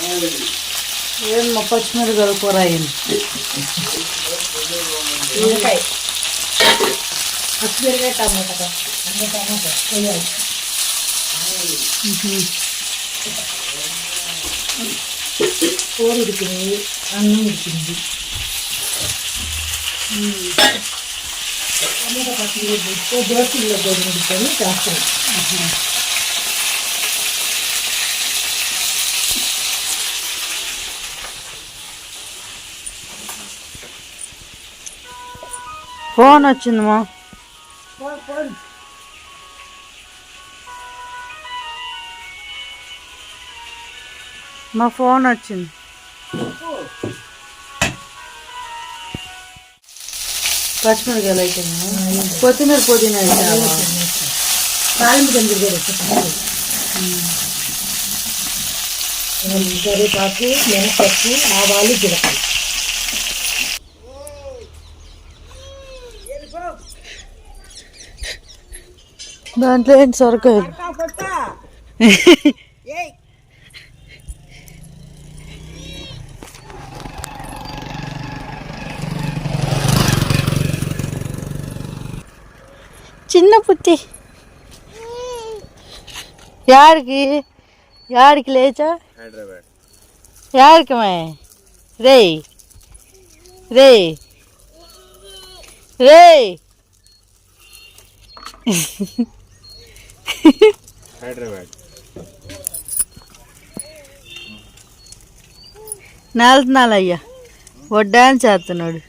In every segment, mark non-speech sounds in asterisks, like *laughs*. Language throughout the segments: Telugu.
ఏం మా పచ్చిమిరకాయల కూర అయింది నిమ్మకాయ పచ్చిమిరకాయ టమాటా అన్ని టమాటా వేయాలి కూర ఉడికింది అన్నం ఉడికింది టమాటా పచ్చిమిరకాయ ఉడికితే దోశల్లో కూడా ఉడుకొని ఫోన్ వచ్చిందమ్మా. పోయి మా ఫోన్ వచ్చింది. పచ్చిమిరకాయలు అయిపోయిందా కొత్తిమీర పుదీనా వేసుకుంటాం కరివేపాకు మినపప్పు ఆవాలు జీలకర్ర. దాంట్లో ఏంటి సొరకాయలు చిన్న పుట్టి. యాడికి? యాడికి లేచా? హైదరాబాద్. యాడికి మే? రే రే రే హైదరాబాద్. నేలుతున్నాను అయ్యా వడ్డాన్ని చేస్తున్నాడు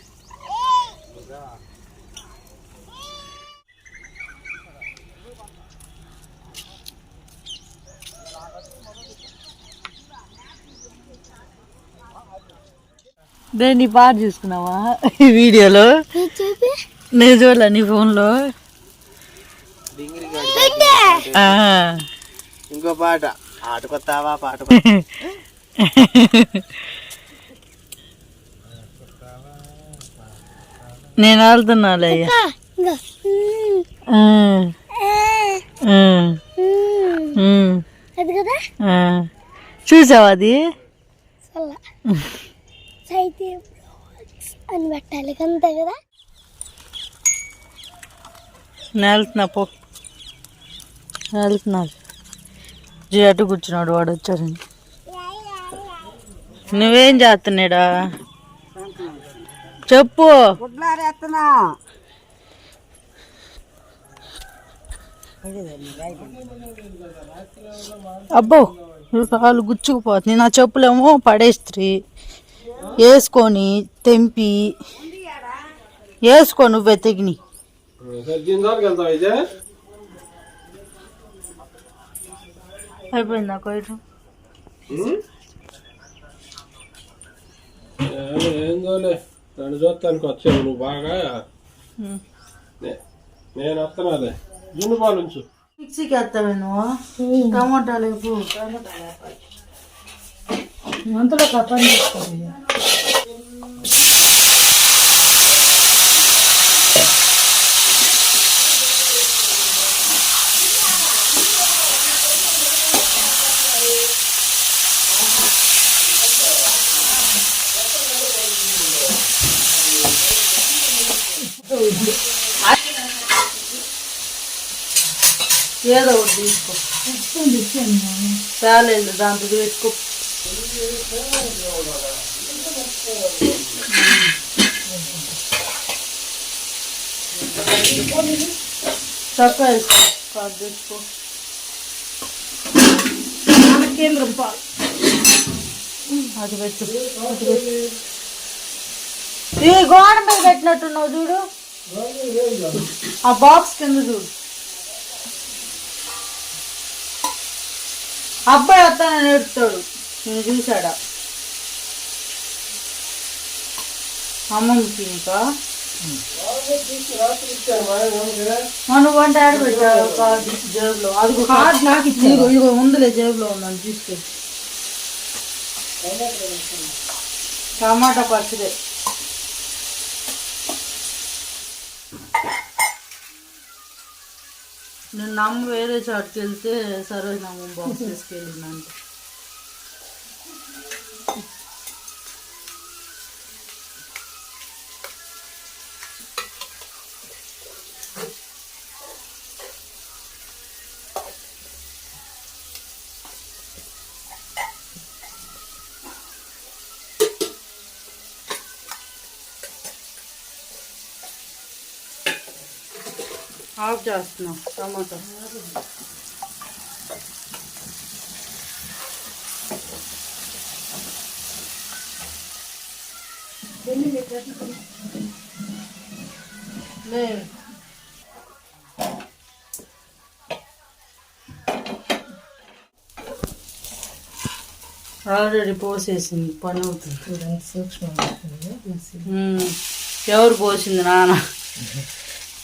నేను నీ పాట చూసుకున్నావా? ఈ వీడియోలో? నేను చూడలే నీ ఫోన్లో. ఇంకో పాట. ఆటకొత్తావా పాట నేను వెళ్తున్నాలే అయ్యా. ఆ. ఆ. ఉమ్. అది కదా? ఆ. చూసావా అది? అని పెట్టాలి అంతే కదా? నేను వెళ్తున్నా పో. నేను వెళ్తున్నా జీ అటు కూర్చున్నాడు వాడు వచ్చారని నువ్వేం చేస్తున్నాడా చెప్పు. అబ్బో వాళ్ళు గుచ్చుకుపోతుంది నా చెప్పులేమో పడేస్త్రీ. వేసుకొని తెంపి. వేసుకో నువ్వే తెగిని. అయిపోయిందా కొయ్యటం ఏందోలే. నన్ను చూస్తానికి వచ్చావు నువ్వు బాగా. నే- నేను వస్తున్నాలే జున్ను పాలు ఉంచు మిక్సీకి వేస్తావే నువ్వు? టమాటాలు వేపు అంతలో కప్పని ఏదో ఒకటి తీసుకో. చాలేదు దాంతో వేసుకో చక్క వేసుకో కాదు తెచ్చుకో కేంద్రం పాలు. అది పెట్టు అది పెట్టు. ఈ గోడ మీద పెట్టినట్టున్నావు చూడు. ఆ బాక్స్ కింద చూడు. అబ్బాయి వస్తానని నేర్పుతాడు. నేను చూసాడా అమ్మమ్మకి ఇంకా మనం వంట ఆడ పెట్టావు కార్డు జేబులో. అది కార్డు నాకు ఇదిగో ఇదిగో ముందులే జేబులో ఉన్నాను తీసుకెళ్ళి టమాటా పచ్చడి. నేను నమ్మ వేరే చోటుకి వెళ్తే సరోజ్ నమ్మ బాక్స్ తీసుకెళ్ళిందంటే. ఆఫ్ చేస్తున్నాం టమాటా. లేదు ఆల్రెడీ పోసేసింది పని అవుతుంది. సూక్ష్మంగా. ఎవరు పోసింది నాన్న? *laughs*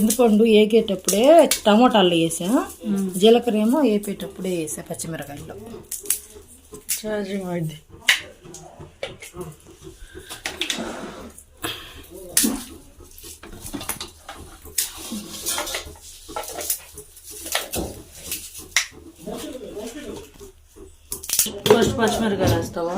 చింతపండు ఏగేటప్పుడే టమోటాలు వేసా. జీలకర్ర ఏమో వేపేటప్పుడే వేసా పచ్చిమిరకాయలు ఛార్జింగ్ అయింది ఫస్ట్ పచ్చిమిరకాయలు వేస్తావా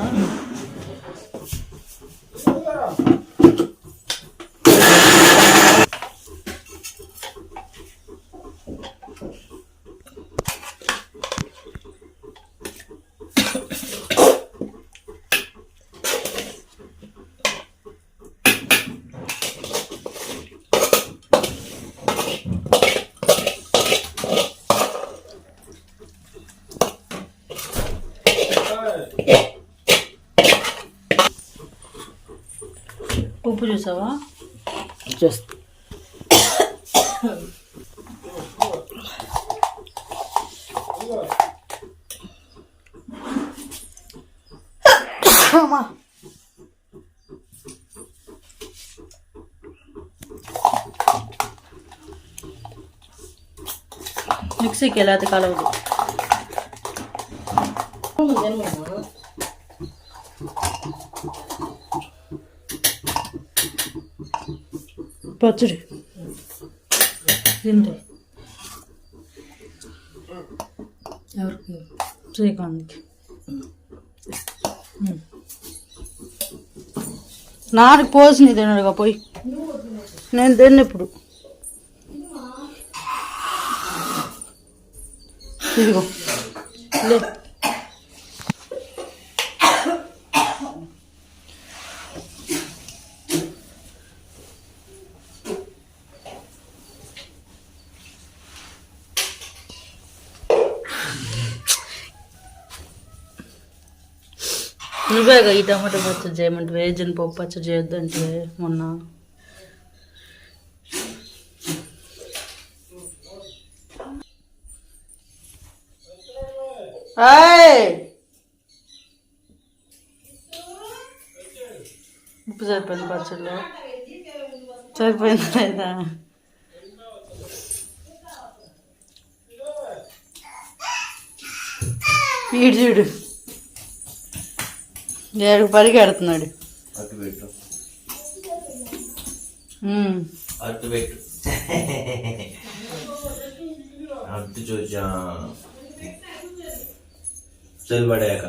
ఉప్పు చూసావా జస్ట్ మిక్సీకి ఎలా అది కలవదు పచ్చడి తింటే ఎవరికి శ్రీకాంత్కి నాది పోసి తినడుగా పోయి నేను తిన్న ఇప్పుడు ఇదిగో లే నువ్వేగా ఈ టమాటో పచ్చడి చేయమంటే వేజన్ పప్పు పచ్చడి చేయొద్దంటే మొన్న? ఉప్పు సరిపోయింది పచ్చడిలో? సరిపోయింది లేదా? వీడు చూడు. ఏడు పరిగెడుతున్నాడు అటు పెట్టు ఉమ్. అటు పెట్టు అటు చూచా చల్బడాక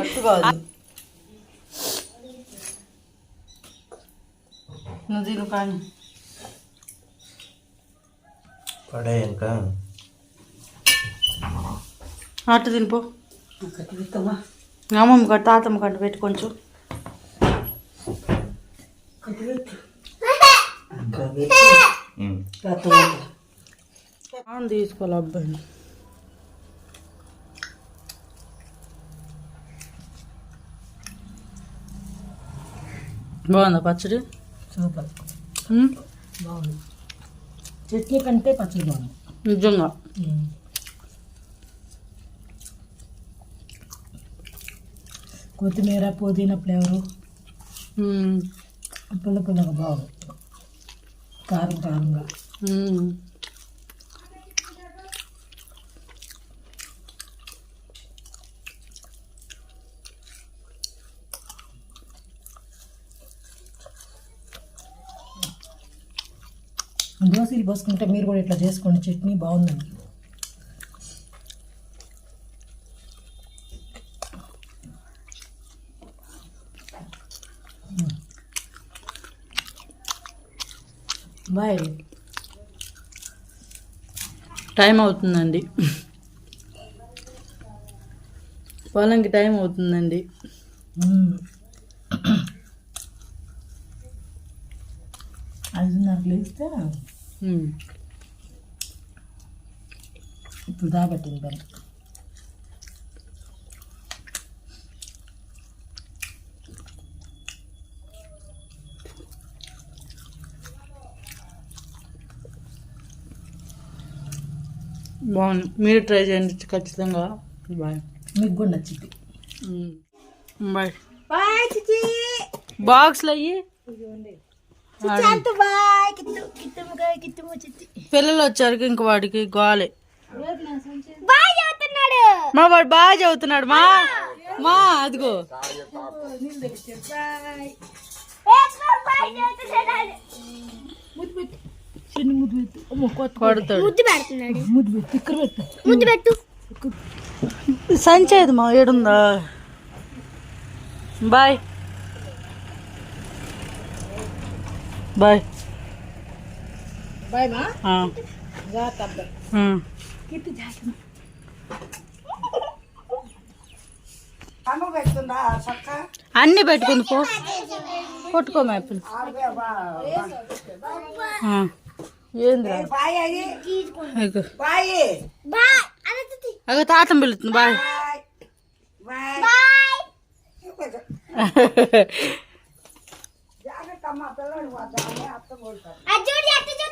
అట్టు కాదు నువ్వు తిను కానీ పడాక అట్టు తినిపో అమ్మమ్మ కట్టు తాతమ్మ కట్టు పెట్టి కొంచెం తీసుకోవాలి అబ్బాయిని? బాగుందా పచ్చడి? సూపర్. బాగుంది. చట్నీ కంటే పచ్చడి బాగుంది. నిజంగా? కొత్తిమీర పుదీనా ఫ్లేవరు. పుల్ల పుల్లగా బాగుంది కారం కారంగా. దోశలు పోసుకుంటే మీరు కూడా ఇట్లా చేసుకోండి. చట్నీ బాగుందండి. బాయ్. టైం అవుతుందండి. పొలంకి టైం అవుతుందండి. ఐదున్నరకు లేస్తే ఉమ్. ఇప్పుడు దాబట్టింది బెల్ల బాగుంది. మీరు ట్రై చేయండి. ఖచ్చితంగా. బాయ్ మీకు కూడా నచ్చింది. బాయ్ బాక్స్లు అయ్యి. పిల్లలు వచ్చారు ఇంక వాడికి గోలే. మా వాడు బాగా చదువుతున్నాడు మా. మా అదిగో. కొడతాడు. ముద్దు పెడుతున్నాడు. ముద్దు పెట్టి ఇక్కడ పెట్టు. ముద్దు పెట్టు. సంచేది మా ఏడుందా? బాయ్. బాయ్. బాయ్ మా. అన్ని పెట్టుకుంది పో. కొట్టుకో మేపలు ఏంద్రా? అగో తాతం పిలుతుంది బాయ్. బాయ్. అది *laughs*